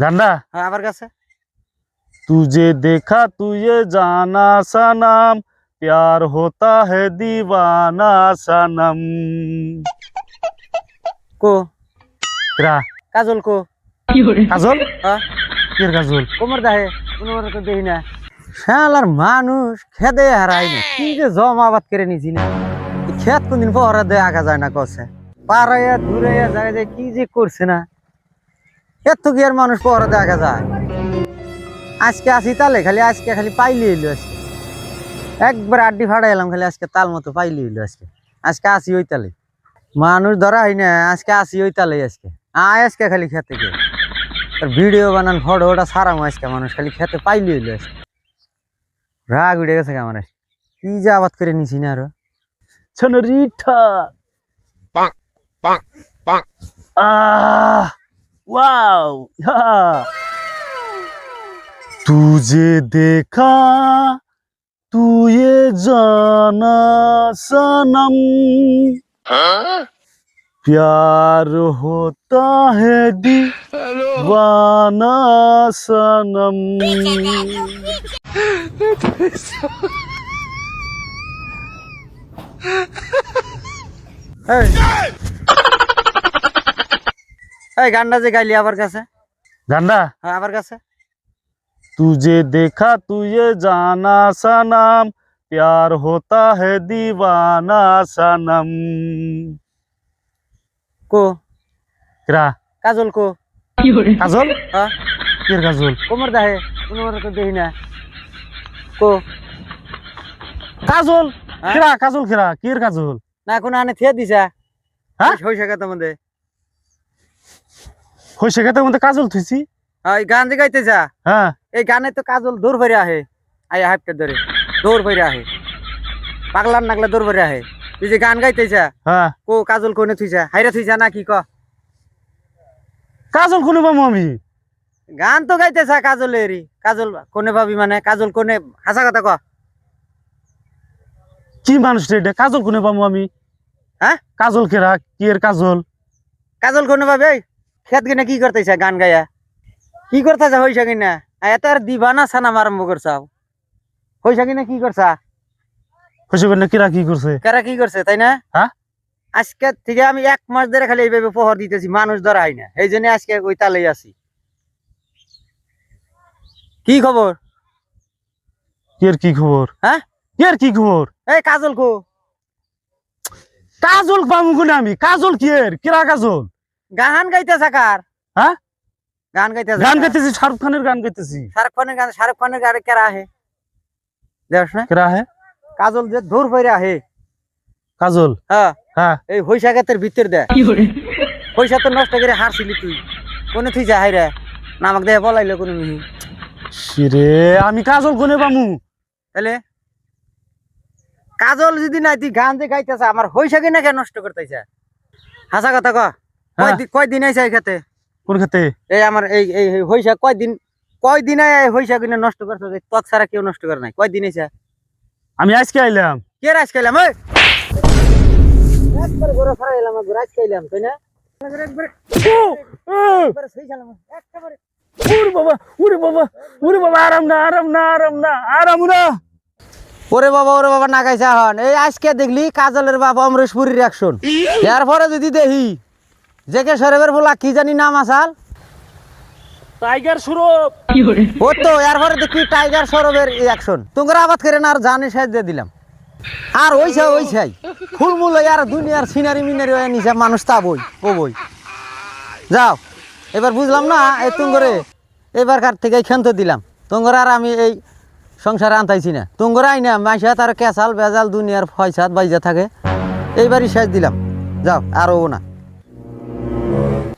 ঝান্ডা হ্যাঁ আমার কাছে। তুজে দেখা তুয়ে জানা সানাম প্যার হতা হে দিবানা সানাম। কো? রা। কাজল কো? কাজল? হ্যাঁ। কির কাজল? কোমর দাহে কোনো তো দেই না। শালার মানুষ খেদে হারাই না। কি যে জম আবাদ করে নিছি না। খেত কোনদিন পরে দেয় আগা যায় না কছে। পাড়াইয়া দূরে যায় যে কি যে করছে না। এর কি আর মানুষ পরে দেখা যায়? আজকে আসি তালে খালি আজকে খালি পাইলি হইল আজকে। একবার আড্ডি ফাড়া এলাম খালি আজকে তাল মতো পাইলি হইল আজকে। আজকে আসি ওই তালে। মানুষ ধরা হয় না আজকে আসি ওই তালে আজকে। আয় আজকে খালি খেতে গিয়ে। ভিডিও বানান ফটো ওটা সারাম আজকে মানুষ খালি খেতে পাইলি হইল আজকে। রাগ উঠে গেছে আমার কি যে আবাদ করে নিছি না আরও। ছোট রিঠা। পাক পাক পাক। আহ! वाओ हाँ तुझे देखा तू ये जाना सनम। प्यार होता है दीवाना सनम। এই এই গানটা যে গাইলি আবার কাছে गांडा হ্যাঁ আবার কাছে तुझे देखा तुझे जाना सनम प्यार होता है दीवाना सनम কো किरा কাজল কো काजल হ্যাঁ किर काजल কোমর দাহে কোনো তো দেখি না কো काजल হ্যাঁ? किरा काजल किरा किर काजल না এখন আনে থিয়ে দিছা হ্যাঁ? হইছে কথা মধ্যে হইছে কেতে মধ্যে কাজল থুইছি? হ্যাঁ এই গান যে। গাইতেছা হ্যাঁ। এই গানে তো কাজল দৌড় ভরে আহে। আই হাইপটা ধরে। দৌড় ভরে আহে। পাগলার নাগলা দৌড় ভরে আহে। তুই যে গান গাইতেছা হ্যাঁ। কো কাজল কোনে থুইছা? হাইরা থুইছা না কি ক? কাজল কোনে পাবো আমি? গান তো গাইতেছা কাজলেরই। কাজল কোনে ভাবি মানে? কাজল কোনে হাসা কথা ক। কি মানুষ রে কাজল কোনে পাবো আমি? হ্যাঁ? কাজল কিরা? কির কাজল? কাজল কোনে এই খেত কিনে কি করতেছা গান গায়া কি করতেছা হইছা কিনা? এত আর দিবানা সানাম আরম্ভ করছাও হইছা কিনা কি করছা? কেন কিরা কি করছে? কারা কি করছে তাই না? হ্যাঁ? আজকে থেকে আমি এক মাস ধরে খালি এইভাবে প্রহর দিতেছি মানুষ ধরা হয় না। এই জন্য আজকে ওই তালেই আছি। কি খবর? কির কি খবর? হ্যাঁ? কির কি খবর? এই কাজল কো। কাজল পাবো আমি? কাজল কির কিরা কাজল? গান গাইতেছে কার? হ্যাঁ? গান গাইতেছে গান গাইতেছি শাহরুখ খানের গান গাইতেছি। শাহরুখ খানের গান শাহরুখ খানের গানে কেরা আহে? দেখছ না। কিরা হে কাজল যে ধর ফেরে আহে। কাজল? হ্যাঁ। হ্যাঁ। এই হইসা গাতের ভিতর দে। পয়সা তো নষ্ট করে হারছিলি তুই। কোনে তুই যা হাই রে নামাক দেহে বলাইলে কোনো মিহি। রে আমি কাজল কোনে পামু? তাহলে? কাজল যদি নাই তুই গান যে গাইতেছে আমার হইসা কিনা কে নষ্ট করতেছে? হাসা কথা ক। হ্যাঁ। কয়দিন কয়দিন আইসা এই খেতে? কোন খেতে? এই আমার এই এই হইসা কয়দিন কয়দিন আয় হইসা কিনা নষ্ট করতে তৎ ছাড়া কেউ নষ্ট করে নাই? কয়দিন আইসা আমি আজকে আইলাম। কে রাজ খাইলাম ওই একবার গরো ফরা এলাম রাজ খাইলাম তাই না? একবার একবার সেই খেলাম একেবারে উরে বাবা উরে বাবা উরে বাবা আরাম না আরাম না আরাম না আরাম না। ওরে বাবা ওরে বাবা না গাইছে হন এই আজকে দেখলি কাজলের বাবা অমরেশপুরীর অ্যাকশন এর পরে যদি দেখি জেকে সরেবের বলা কি জানি নাম আসাল? টাইগার সুরভ। ও তো এর পরে দেখি টাইগার সরবের অ্যাকশন তোমরা আবাদ করে না আর জানি দিয়ে দিলাম। আর ওইছাই ফুলমুল ওই আর দুনিয়ার সিনারি মিনারি হয়ে নিছে মানুষ তা বই ও বই। যাও এবার বুঝলাম না এই তুঙ্গরে এবার কার থেকে ক্ষান্ত দিলাম। তুঙ্গর আর আমি এই সংসারে আনতাইছি না। তুঙ্গর আই না মাইসা তার কেসাল বেজাল দুনিয়ার ফয়সাত বাইজা থাকে। এইবারই শেষ দিলাম। যাও আর ও না।